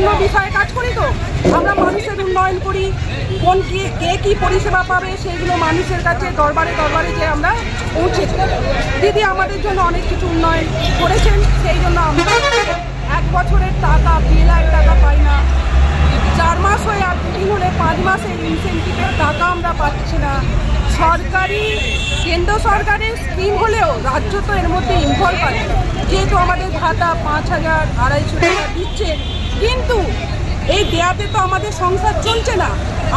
গুরুত্বপূর্ণ বিষয়ে কাজ করি তো? আমরা মানুষের উন্নয়ন করি, কোন কি, কে কি পরিষেবা পাবে সেইগুলো মানুষের কাছে দরবারে দরবারে যে আমরা পৌঁছে দিদি আমাদের জন্য অনেক কিছু উন্নয়ন করেছেন, সেই জন্য আমরা এক বছরের টাকা লাখ টাকা পাই না। চার মাস হয়ে আর দুদিন হলে পাঁচ মাসের ইনসেন্টিভের টাকা আমরা পাচ্ছি না। সরকারি, কেন্দ্র সরকারের স্কিম হলেও রাজ্য তো এর মধ্যে ইনভলভ আছে। যেহেতু আমাদের ভাতা পাঁচ হাজার, আড়াইশো টাকা দিচ্ছে কিন্তু এই দেয়াতে তো আমাদের সংসার চলছে না।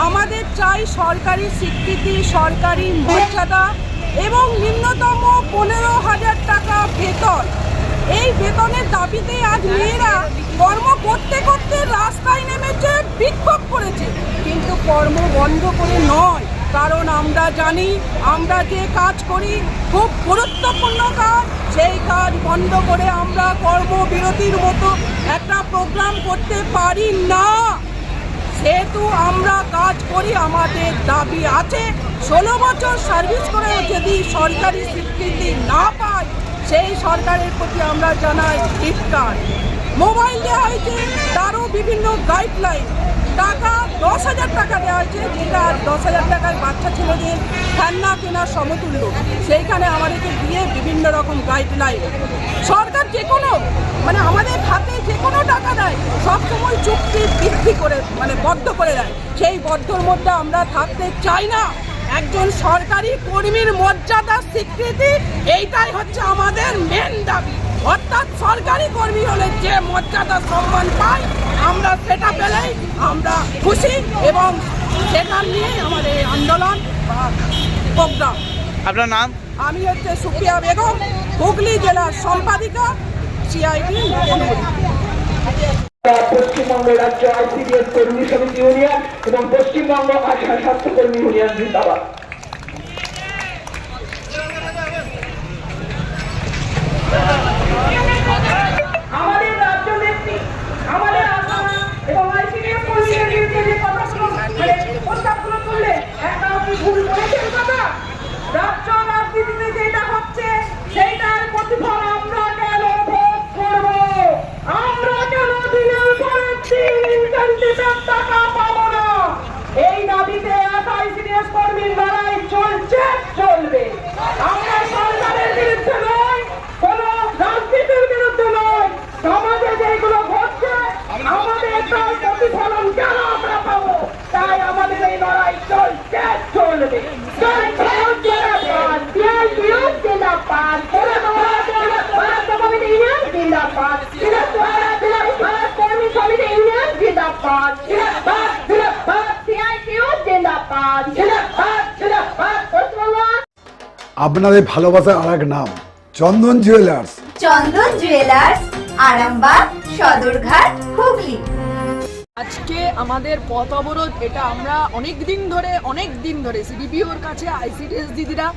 আমাদের চাই সরকারি স্বীকৃতি, সরকারি মর্যাদা এবং নিম্নতম পনেরো হাজার টাকা বেতন। এই বেতনের দাবিতে আজ মেয়েরা কর্ম করতে করতে রাস্তায় নেমেছে, বিক্ষোভ করেছে। কিন্তু কর্ম বন্ধ করে নয়, কারণ আমরা জানি আমরা যে কাজ করি, খুব গুরুত্বপূর্ণ কাজ। সেই কাজ বন্ধ করে আমরা কর্মবিরতির মতো একটা প্রোগ্রাম করতে পারি না, সেহেতু আমরা কাজ করি, আমাদের দাবি আছে। ষোলো বছর সার্ভিস করেও যদি সরকারি স্বীকৃতি না পায়, সেই সরকারের প্রতি আমরা জানাই ধিক্কার। মোবাইল দেওয়া হয়েছে, তারও বিভিন্ন গাইডলাইন টাকা, দশ হাজার টাকা দেওয়া হয়েছে, যেটা দশ হাজার টাকায় বাচ্চা ছেলেদের খেলনা কেনার সমতুল্য। সেইখানে আমাদেরকে দিয়ে বিভিন্ন রকম গাইডলাইন সরকার যে কোনো মানে আমাদের হাতে যে কোনো টাকা দেয় সবসময় চুক্তি বৃদ্ধি করে মানে বদ্ধ করে দেয়। সেই বদ্ধর মধ্যে আমরা থাকতে চাই না। একজন সরকারি কর্মীর মর্যাদা স্বীকৃতি, এইটাই হচ্ছে আমাদের মেন দাবি। অর্থাৎ সরকারি কর্মী হলে যে মর্যাদা সম্মান পায় আমরা সেটা পেলেই আমরা খুশি এবং সেটা নিয়েই আমাদের এই আন্দোলন বা প্রোগ্রাম। আপনার নাম? আমি হচ্ছে সুপ্রিয়া বেগম হুগলি জেলার সম্পাদিকা সিআইটি পশ্চিমবঙ্গ রাজ্য আইসিডিএস কর্মী সমিতি ইউনিয়ন এবং পশ্চিমবঙ্গ আশা স্বাস্থ্যকর্মী ইউনিয়ন জিন্দাবাদ। আমাদের রাজ্য নেত্রী আমাদের আসামা এবং আইসিডিএস কর্মীদের বিরুদ্ধে যে কথাগুলো মানে প্রস্তাবগুলো তুললে একটাও কি ভুল করেছেন কথা রাজ্য রাজনীতিতে যেটা হচ্ছে সেইটার প্রতিফল আমরা কেন ভোগ করব আমরা কেন দিনের পরে দিন ইনসেন্টিভের টাকা পাবো না এই দাবিতে আইসিডিএস কর্মীর লড়াই চলছে চলবে আমরা সরকারের বিরুদ্ধে নয় কোন রাজনীতির বিরুদ্ধে নয় সমাজে যেগুলো ঘটছে আমাদের তার প্রতিফলন কেন আমরা পাবো তাই আমাদের এই লড়াই চলছে চলবে চলছে জিন্দাবাদ বিআইপিও জিন্দাবাদ কমিটি ইউনিয়ন জিন্দাবাদ কর্মী সমিতি ইউনিয়ন আপনাদের ভালোবাসার আর এক নাম চন্দন জুয়েলার্স চন্দন জুয়েলার্স আরামবাগ সদরঘাট হুগলি। আজকে আমাদের পথ অবরোধ এটা আমরা অনেক দিন ধরে অনেক দিন ধরে সিডিপিওর কাছে আইসিডিএস দিদিরা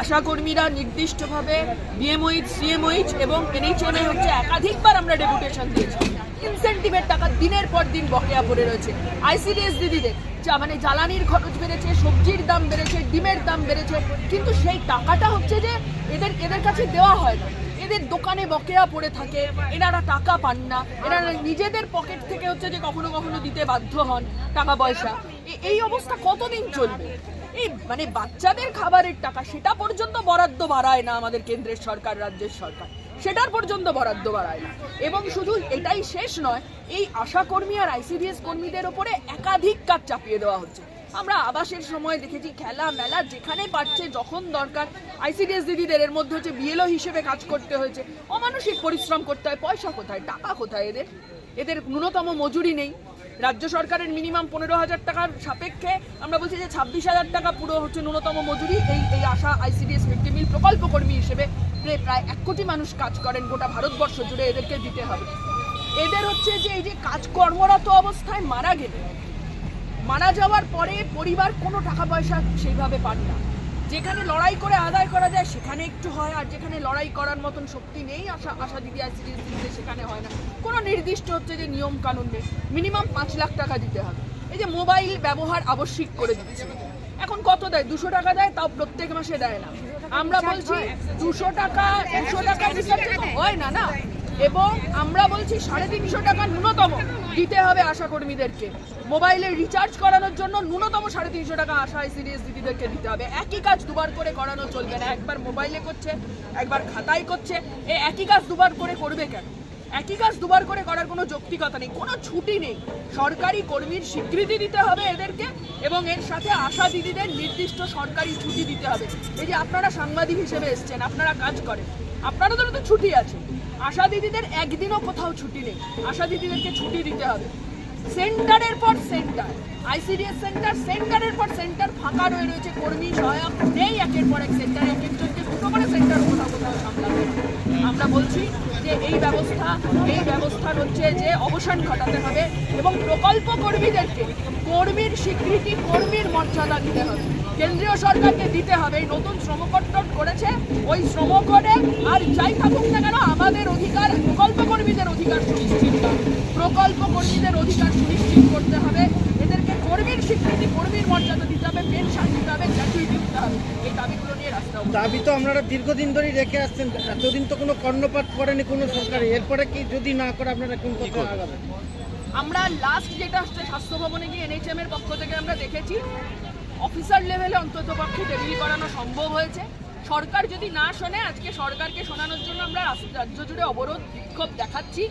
আশাকর্মীরা নির্দিষ্টভাবে বিএমওইচ সিএমওইচ এবং এনএইচএমএ হচ্ছে একাধিকবার আমরা ডেপুটেশন দিয়েছি। ইনসেন্টিভের টাকা দিনের পর দিন বকেয়া পড়ে রয়েছে। আইসিডিএস দিদিদের মানে জ্বালানির খরচ বেড়েছে, সবজির দাম বেড়েছে, ডিমের দাম বেড়েছে, কিন্তু সেই টাকাটা হচ্ছে যে এদের এদের কাছে দেওয়া হয় না। এদের দোকানে বকেয়া পড়ে থাকে, এনারা টাকা পান না, এনারা নিজেদের পকেট থেকে হচ্ছে যে কখনো কখনো দিতে বাধ্য হন টাকা পয়সা। এই অবস্থা কতদিন চলবে? এই মানে বাচ্চাদের খাবারের টাকা, সেটা পর্যন্ত বরাদ্দ বাড়ায় না আমাদের কেন্দ্রের সরকার, রাজ্যের সরকার। সেটার পর্যন্ত বরাদ্দ বাড়ায় না। এবং শুধু এটাই শেষ নয়, এই আশা কর্মী আর আইসিডিএস কর্মীদের ওপরে একাধিক কাজ চাপিয়ে দেওয়া হচ্ছে। আমরা আবাসের সময় দেখেছি, খেলা, মেলা, যেখানে পারছে, যখন দরকার। আইসিডিএস দিদিদের এর মধ্যে হচ্ছে বিএলও হিসেবে কাজ করতে হয়েছে। অমানসিক পরিশ্রম করতে হয়, পয়সা কোথায়, টাকা কোথায় এদের? এদের ন্যূনতম মজুরি নেই। রাজ্য সরকারের মিনিমাম পনেরো হাজার টাকার সাপেক্ষে আমরা বলছি যে ছাব্বিশ হাজার টাকা পুরো হচ্ছে ন্যূনতম মজুরি। এই এই ASHA ICDS mid day meal প্রকল্প কর্মী হিসেবে প্রায়- এক কোটি মানুষ কাজ করেন গোটা ভারতবর্ষ জুড়ে এদেরকে দিতে হবে। এদের হচ্ছে যে এই যে কাজ কর্মরত অবস্থায় মারা গেলে, মারা যাওয়ার পরে পরিবার কোনো টাকা পয়সা সেইভাবে পান না। যেখানে লড়াই করে আদায় করা যায় সেখানে একটু হয়, আর যেখানে লড়াই করার মতন শক্তি নেই, আশা আশা দিদি আর সিরিয়াস দিদিতে সেখানে হয় না। কোনো নির্দিষ্ট হচ্ছে যে নিয়ম কানুন নেই। মিনিমাম পাঁচ লাখ টাকা দিতে হবে। এই যে মোবাইল ব্যবহার আবশ্যিক করে দিচ্ছে। এখন কত দেয়? দুশো টাকা দেয়, তাও প্রত্যেক মাসে দেয় না। আমরা বলছি দুশো টাকা, একশো টাকা হয় না না? এবং আমরা বলছি সাড়ে তিনশো টাকা ন্যূনতম দিতে হবে আশা কর্মীদেরকে মোবাইলে রিচার্জ করানোর জন্য ন্যূনতম সাড়ে তিনশো টাকা আশা সিরিয়াস দিদিদেরকে দিতে হবে। একই কাজ দুবার করে করানো চলবে না। একবার মোবাইলে করছে, একবার খাতায় করছে। এ একই কাজ দুবার করে করবে কেন? একই কাজ দুবার করে করার কোনো যৌক্তিকতা নেই, কোনো ছুটি নেই। সরকারি কর্মীর স্বীকৃতি দিতে হবে এদেরকে এবং এর সাথে আশা দিদিদের নির্দিষ্ট সরকারি ছুটি দিতে হবে। এই যে আপনারা সাংবাদিক হিসেবে এসছেন, আপনারা কাজ করেন আপনাদেরও তো ছুটি আছে। আশা দিদিদের একদিনও কোথাও ছুটি নেই, আশা দিদিদেরকে ছুটি দিতে হবে। সেন্টারের পর সেন্টার, আইসিডিএস সেন্টার, সেন্টারের পর সেন্টার ফাঁকা রয়ে রয়েছে, কর্মী সহায়ক নেই, একের পর এক সেন্টার এক একজনকে দুটো করে সেন্টার কোথাও কোথাও সামলাতে আমরা বলছি যে এই ব্যবস্থা, এই ব্যবস্থার হচ্ছে যে অবসান ঘটাতে হবে এবং প্রকল্প কর্মীদেরকে কর্মীর স্বীকৃতি, কর্মীর মর্যাদা দিতে হবে। কেন্দ্রীয় সরকারকে দিতে হবে। এই নতুন শ্রমকর্তন করেছে, ওই শ্রম করে আর যাই থাকুক না কেন আমাদের অধিকার, প্রকল্প কর্মীদের অধিকার সুনিশ্চিত। প্রকল্প কর্মীদের অধিকার সুনিশ্চিত করতে হবে। কর্মীর স্বীকৃতি কর্মীর মর্যাদা দিতে হবে পেনশন দিতে হবে গ্র্যাচুইটি দিতে হবে। এই দাবিগুলো নিয়ে রাস্তা দাবি তো আপনারা দীর্ঘদিন ধরেই রেখে আসছেন এতদিন তো কোনো কর্ণপাত করেনি কোনো সরকারি। এরপরে কি যদি না করে আপনারা কোন কথা আগাবেন? আমরা লাস্ট যেটা হচ্ছে স্বাস্থ্য ভবনে গিয়ে এনএইচএম এর পক্ষ থেকে আমরা দেখেছি অফিসার লেভেলে অন্তত পক্ষে টেবিল করানো সম্ভব হয়েছে। সরকার যদি না শোনে আজকে সরকারকে শোনানোর জন্য আমরা রাজ্য জুড়ে অবরোধ বিক্ষোভ দেখাচ্ছি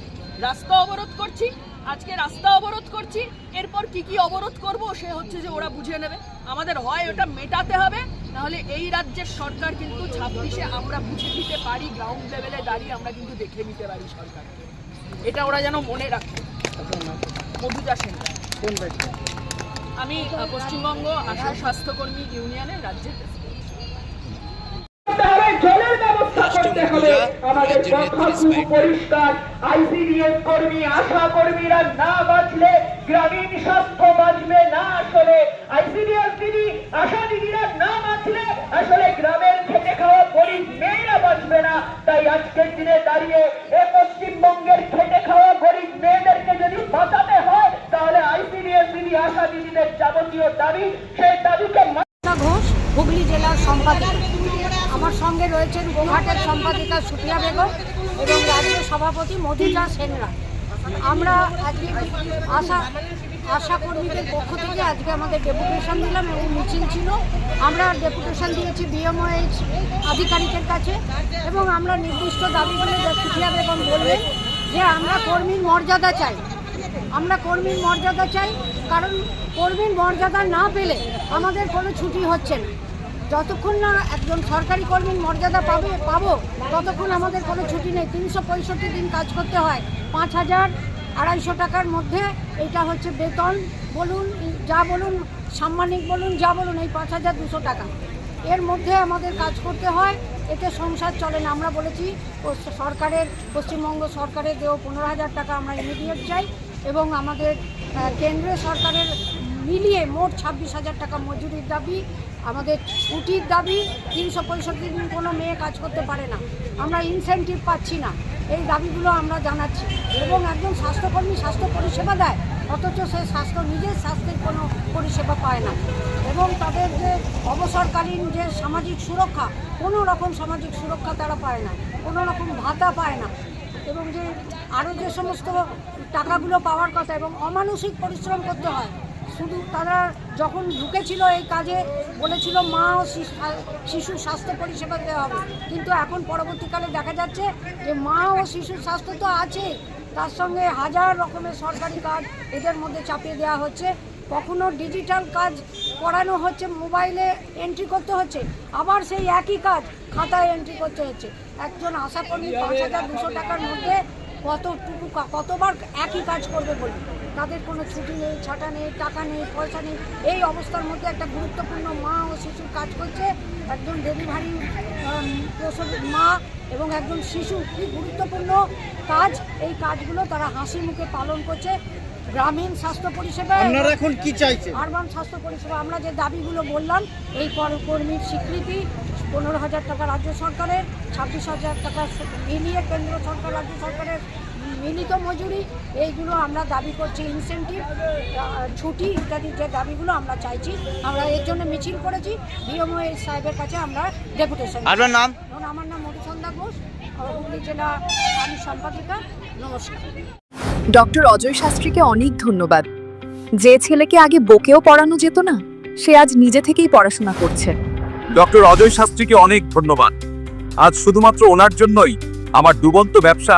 রাস্তা অবরোধ করছি। আজকে রাস্তা অবরোধ করছি, এরপর কি কি অবরোধ করব সে হচ্ছে যে ওরা বুঝে নেবে। আমাদের হয় ওটা মেটাতে হবে, নাহলে এই রাজ্যের সরকার কিন্তু ছাব্বিশে আমরা বুঝে দিতে পারি গ্রাউন্ড লেভেলে দাঁড়িয়ে আমরা কিন্তু দেখে নিতে পারি সরকারকে। এটা ওরা যেন মনে রাখে। কোন দায়িত্ব আমি পশ্চিমবঙ্গ আশা স্বাস্থ্যকর্মী ইউনিয়নের রাজ্যের প্রেসিডেন্ট করতে হবে জলের ব্যবস্থা করতে হবে আমাদের যথাযথ পরিষ্কার আইসিডিএস কর্মী আশা কর্মীরা না বাঁচলে গ্রামীণ স্বাস্থ্য বাঁচবে না আসলে। আইসিডিএস দিদি আশা দিদিরা না বাঁচলে আসলে গ্রামের খেটে খাওয়া গরিব মেয়েরা বাঁচবে না। তাই আজকের দিনে দাঁড়িয়ে এ পশ্চিমবঙ্গের খেটে খাওয়া গরিব মেয়েদেরকে যদি বাঁচাতে হয় তাহলে আইসিডিএস দিদি আশা দিদিদের যাবতীয় দাবি সেই দাবিকে ঘোষ হুগলি জেলার সম্পাদিকা। আমার সঙ্গে রয়েছেন গোঘাটের সম্পাদিকা সুফিয়া বেগম এবং রাজ্য সভাপতি মধুজা সেনরা। আমরা আজকে আশা আশা কর্মীদের পক্ষ থেকে আজকে আমাদের ডেপুটেশন দিলাম এবং মিছিল ছিল। আমরা ডেপুটেশন দিয়েছি বিএমওএইচ আধিকারিকের কাছে এবং আমরা নির্দিষ্ট দাবিগুলো যা সুফিয়া বেগম বললেন যে আমরা কর্মীর মর্যাদা চাই। আমরা কর্মীর মর্যাদা চাই, কারণ কর্মীর মর্যাদা না পেলে আমাদের কোনো ছুটি হচ্ছে না। যতক্ষণ না একজন সরকারি কর্মীর মর্যাদা পাবে, পাবো, ততক্ষণ আমাদের কোনো ছুটি নেই। তিনশো পঁয়ষট্টি দিন কাজ করতে হয়। পাঁচ হাজার আড়াইশো টাকার মধ্যে এটা হচ্ছে বেতন। বলুন, যা বলুন, সাম্মানিক বলুন, যা বলুন, এই পাঁচ হাজার দুশো টাকা। এর মধ্যে আমাদের কাজ করতে হয়, এতে সংসার চলে না। আমরা বলেছি সরকারের, পশ্চিমবঙ্গ সরকারের দেও পনেরো হাজার টাকা আমরা ইমিডিয়েট চাই এবং আমাদের কেন্দ্রীয় সরকারের মিলিয়ে মোট ছাব্বিশ হাজার টাকা মজুরির দাবি। আমাদের ছুটির দাবি তিনশো পঁয়ষট্টি দিন কোনো মেয়ে কাজ করতে পারে না। আমরা ইনসেন্টিভ পাচ্ছি না। এই দাবিগুলো আমরা জানাচ্ছি। এবং একজন স্বাস্থ্যকর্মী স্বাস্থ্য পরিষেবা দেয়, অথচ সে স্বাস্থ্য নিজের স্বাস্থ্যের কোনো পরিষেবা পায় না। এবং তাদের যে অবসরকালীন যে সামাজিক সুরক্ষা, কোনো রকম সামাজিক সুরক্ষা তারা পায় না। কোনো রকম ভাতা পায় না। এবং যে আরও যে সমস্ত টাকাগুলো পাওয়ার কথা এবং অমানসিক পরিশ্রম করতে হয় শুধু তারা যখন ঢুকেছিল এই কাজে, বলেছিল মা ও শিশু- স্বাস্থ্য পরিষেবা দেওয়া হবে। কিন্তু এখন পরবর্তীকালে দেখা যাচ্ছে যে মা ও শিশুর স্বাস্থ্য তো আছে, তার সঙ্গে হাজার রকমের সরকারি কাজ এদের মধ্যে চাপিয়ে দেওয়া হচ্ছে। কখনো ডিজিটাল কাজ করানো হচ্ছে, মোবাইলে এন্ট্রি করতে হচ্ছে, আবার সেই একই কাজ খাতায় এন্ট্রি করতে হচ্ছে। একজন আশাকর্মী পাঁচ হাজার দুশো টাকার মধ্যে কতটুকু কতবার একই কাজ করবে বলে তাদের কোনো ছুটি নেই ছাটা নেই টাকা নেই পয়সা নেই। এই অবস্থার মধ্যে একটা গুরুত্বপূর্ণ মা ও শিশুর কাজ করছে। একজন ডেলিভারি প্রসব মা এবং একজন শিশু। কি গুরুত্বপূর্ণ কাজ? এই কাজগুলো তারা হাসি মুখে পালন করছে। গ্রামীণ স্বাস্থ্য পরিষেবা আপনারা এখন কি চাইছেন? আরবান স্বাস্থ্য পরিষেবা। আমরা যে দাবিগুলো বললাম এই কর- কর্মীর স্বীকৃতি পনেরো হাজার টাকা রাজ্য সরকারের ছাব্বিশ হাজার টাকা মিলিয়ে কেন্দ্র সরকার রাজ্য সরকারের মিলিত মজুরি এইগুলো আমরা দাবি করছি ইনসেন্টিভ ছুটি ইত্যাদি যে দাবিগুলো আমরা চাইছি আমরা এর জন্য মিছিল করেছি বিএমও সাহেবের কাছে আমরা ডেপুটেশন আপনার নাম? আমার নাম মধুসন্দা ঘোষ হুগলি জেলা আমি সম্পাদিকা নমস্কার। ডক্টর অজয় শাস্ত্রীকে অনেক ধন্যবাদ। যে ছেলেকে আগে বকেও পড়ানো যেত না সে আজ নিজে থেকেই পড়াশোনা করছে। ডক্টর অজয় শাস্ত্রীকে অনেক ধন্যবাদ। আজ শুধুমাত্র ওনার জন্যই আমার ডুবন্ত ব্যবসা